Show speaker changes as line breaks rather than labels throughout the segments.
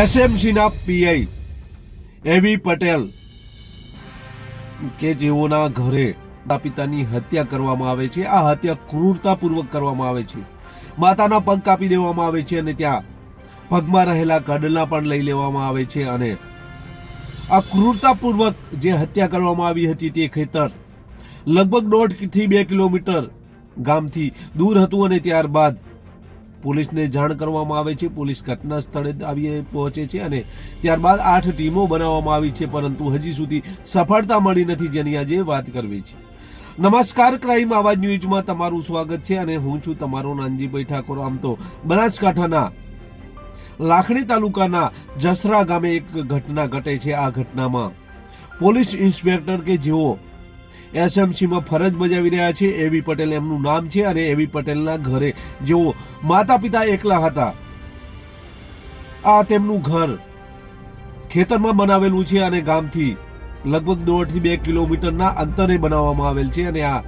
એસએમસીના PI એવી પટેલ કે જેઓના ઘરે માતા પિતાની હત્યા કરવામાં આવે છે. આ હત્યા ક્રૂરતાપૂર્વક કરવામાં આવે છે. માતાના પગ કાપી દેવામાં આવે છે અને ત્યાં પગમાં રહેલા કડલા પણ લઈ લેવામાં આવે છે અને આ ક્રૂરતાપૂર્વક જે હત્યા કરવામાં આવી હતી તે ખેતર લગભગ દોઢથી બે કિલોમીટર ગામથી દૂર હતું અને ત્યારબાદ પોલીસને જાણ કરવામાં આવે છે. પોલીસ ઘટના સ્થળે આવી પહોંચે છે અને ત્યારબાદ આઠ ટીમો બનાવવામાં આવી છે, પરંતુ હજી સુધી સફળતા મળી નથી જેની આજે વાત કરવી છે. નમસ્કાર, ક્રાઇમ આવાજ ન્યૂઝમાં તમારું સ્વાગત છે અને હું છું તમારો નાનજીભાઈ ઠાકોર. આમ તો બનાસકાંઠાના લાખણી તાલુકાના જસરા ગામે એક ઘટના ઘટે છે આ ઘટનામાં. પોલીસ ઇન્સ્પેક્ટર કે જેઓ એસએમસીમાં ફરજ બજાવી રહ્યા છે. એવી પટેલ એમનું નામ છે અને એવી પટેલના ઘરે જેઓ માતા પિતા એકલા હતા. આ તેમનું ઘર ખેતરમાં બનાવેલું છે અને ગામથી લગભગ દોઢથી બે કિલોમીટરના અંતરે બનાવવામાં આવેલ છે અને આ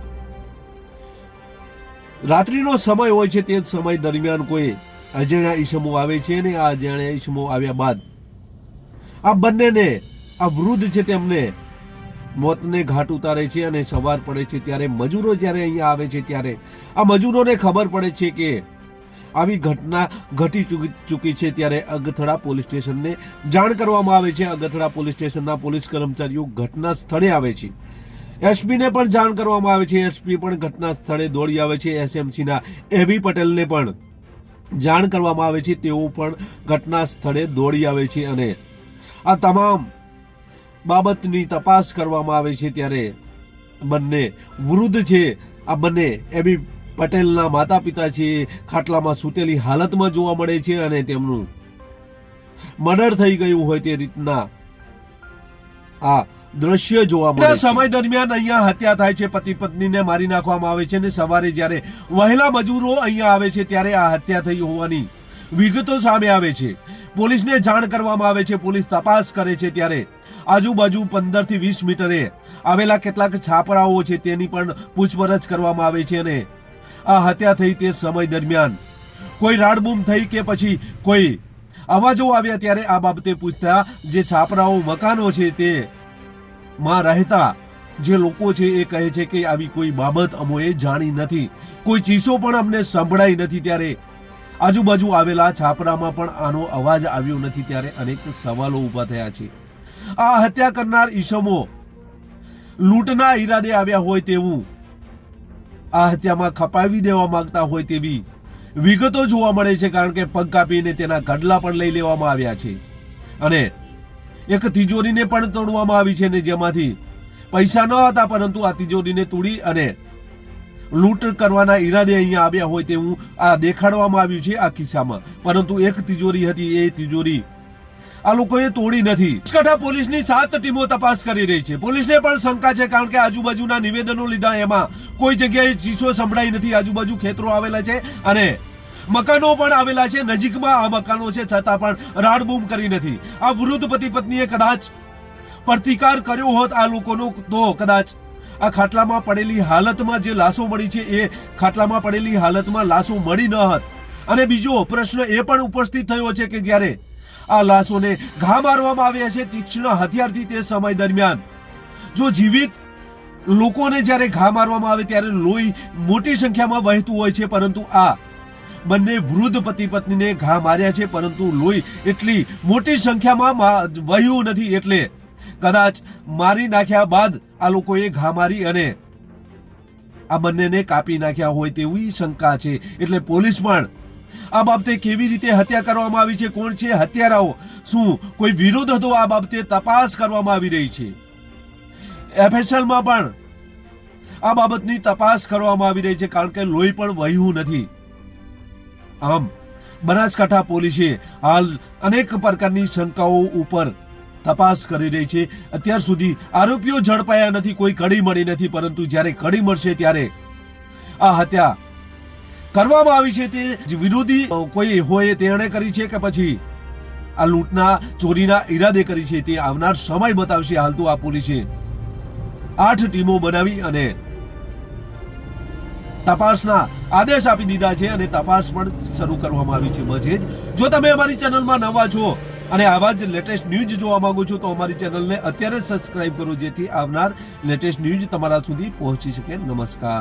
રાત્રિનો સમય હોય છે તે જ સમય દરમિયાન કોઈ અજાણ્યા ઈસમો આવે છે અને આ અજાણ્યા ઈસમો આવ્યા બાદ આ બંનેને, આ વૃદ્ધ છે તેમને મોતને ઘાટ ઉતારે છે અને સવાર પડે છે ત્યારે મજૂરો જ્યારે અહીંયા આવે છે ત્યારે આ મજૂરોને ખબર પડે છે કે આવી ઘટના ઘટી ચૂકી છે ત્યારે અગથડા પોલીસ સ્ટેશનને જાણ કરવામાં આવે છે. અગથડા પોલીસ સ્ટેશનના પોલીસ કર્મચારીઓ ઘટના સ્થળે આવે છે. એસપીને પણ જાણ કરવામાં આવે છે. એસપી પણ ઘટના સ્થળે દોડી આવે છે. એસએમસીના એવી પટેલને પણ જાણ કરવામાં આવે છે. તેઓ પણ ઘટના સ્થળે દોડી આવે છે અને આ તમામ બાબતની તપાસ કરવામાં આવે છે ત્યારે બંને વૃદ્ધ છે. આ બંને એબી પટેલના માતા પિતા છે. ખાટલામાં સૂતેલી હાલતમાં જોવા મળે છે અને તેમનું મર્ડર થઈ ગયું હોય તે રીતના આ દ્રશ્ય જોવા મળે સમય દરમિયાન અહીંયા હત્યા થાય છે. પતિ પત્નીને મારી નાખવામાં આવે છે અને સવારે જ્યારે વહેલા મજૂરો અહીંયા આવે છે ત્યારે આ હત્યા થઈ હોવાની વિગતો સામે આવે છે. પોલીસને જાણ કરવામાં આવે છે. પોલીસ તપાસ કરે છે ત્યારે આજુબાજુ પંદરથી વીસ મીટરે. આવેલા કેટલાક છાપરાઓ છે તેની પણ પૂછપરછ કરવામાં આવે છે અને આ હત્યા થઈ તે સમય દરમિયાન. કોઈ રાડબૂમ થઈ કે પછી કોઈ અવાજો આવ્યા ત્યારે આ બાબતે પૂછતા જે છાપરાઓ, મકાનો છે તે માં રહેતા જે લોકો છે એ કહે છે કે આવી કોઈ બાબત અમોએ જાણી નથી. કોઈ ચીસો પણ અમને સંભળાઈ નથી ત્યારે આજુબાજુ આવેલા છાપરામાં પણ આનો અવાજ આવ્યો નથી ત્યારે અનેક સવાલો ઊભા થયા છે. આ હત્યા કરનાર ઈસમો લૂંટના ઈરાદે આવ્યા હોય તેવું. આ હત્યામાં ખપાવી દેવા માંગતા હોય તેવી વિગતો જોવા મળે છે કારણ કે પગ કાપીને તેના ગડલા પણ લઈ લેવામાં આવ્યા છે. અને એક તિજોરીને પણ તોડવામાં આવી છે ને જેમાંથી પૈસા ન હતા પરંતુ આ તિજોરીને તોડી અને લૂંટ કરવાના ઈરાદે અહીંયા આવ્યા હોય તેવું આ દેખાડવામાં આવ્યું છે આ કિસ્સામાં. પરંતુ એક તિજોરી હતી, એ તિજોરી આ લોકોએ તોડી નથી. બનાસકાંઠા પોલીસની સાત ટીમો તપાસ કરી રહી છે. પોલીસને પણ શંકા છે કારણ કે આજુબાજુના નિવેદનો લીધા એમાં કોઈ જગ્યાએ ચીસો સંભળાઈ નથી. આજુબાજુ ખેતરો આવેલા છે અને મકાનો પણ આવેલા છે. નજીકમાં આ મકાનો છે. છતાં પણ રાડબૂમ કરી નથી. આ વૃદ્ધ પતિ પત્નીએ કદાચ પ્રતિકાર કર્યો હોત આ લોકોનો, તો કદાચ આ ખાટલામાં પડેલી હાલતમાં જે લાશો મળી છે, એ ખાટલામાં પડેલી હાલતમાં લાશો મળી ન હોત. અને બીજો પ્રશ્ન એ પણ ઉપસ્થિત થયો છે કે જ્યારે આ લાશોને ઘા મારવામાં આવ્યા છે, તીક્ષ્ણ હથિયારથી તે સમય દરમિયાન. જો જીવિત લોકોને જ્યારે ઘા મારવામાં આવે ત્યારે લોહી મોટી સંખ્યામાં વહેતું હોય છે, પરંતુ આ બંને વૃદ્ધ પતિ પત્નીને ઘા માર્યા છે, પરંતુ લોહી એટલી મોટી સંખ્યામાં વહ્યું નથી એટલે કદાચ મારી નાખ્યા બાદ આ લોકોએ ઘા મારી અને આ બંનેને કાપી નાખ્યા હોય તેવી શંકા છે. એટલે પોલીસ પણ આ બાબતે કેવી રીતે હત્યા કરવામાં આવી છે, કોણ છે હત્યારાઓ, શું કોઈ વિરોધ હતો આ બાબતે તપાસ કરવામાં આવી રહી છે? એફએસએલમાં પણ આ બાબતની તપાસ કરવામાં આવી રહી છે, કારણ કે લોહી પણ વહ્યું નથી. આમ, બનાસકાંઠા પોલીસે હાલ અનેક પ્રકારની શંકાઓ ઉપર તપાસ કરી રહી છે. અત્યાર સુધી આરોપીઓ ઝડપાયા નથી, કોઈ કડી મળી નથી, પરંતુ જ્યારે કડી મળશે ત્યારે આ હત્યા કરવામાં આવી છે તે વિરોધી કોઈ હોય તેણે કરી છે કે પછી આ લૂંટના, ચોરીના ઈરાદે કરી છે તે આવનાર સમય બતાવશે હાલ તો આ પોલીસે. આઠ ટીમો બનાવી અને તપાસના આદેશ આપી દીધા છે અને તપાસ પણ શરૂ કરવામાં આવી છે બસ જ તમે અમારી ચેનલમાં નવા છો અને આવા જ લેટેસ્ટ ન્યૂઝ જોવા માંગો છો તો અમારી ચેનલને અત્યારે સબસ્ક્રાઇબ કરો જેથી આવનાર લેટેસ્ટ ન્યૂઝ તમારા સુધી પહોંચી શકે. નમસ્કાર.